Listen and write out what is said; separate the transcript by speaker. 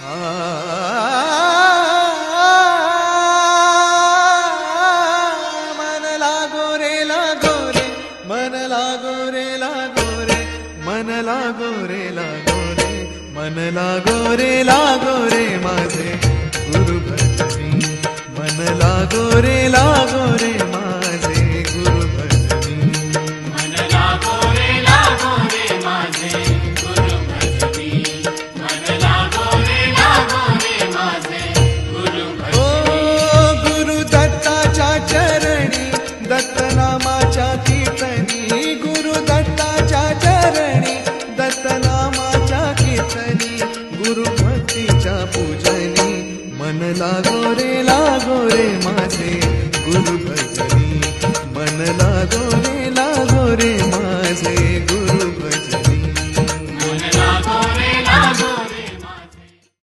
Speaker 1: मन मन मन मन लागो रे माझे गुरु भजनी मन लागो रे लागो रे पूजनी। मन लागो रे लागो रे माझे। गुरु भजनी मन लागो रे लागो रे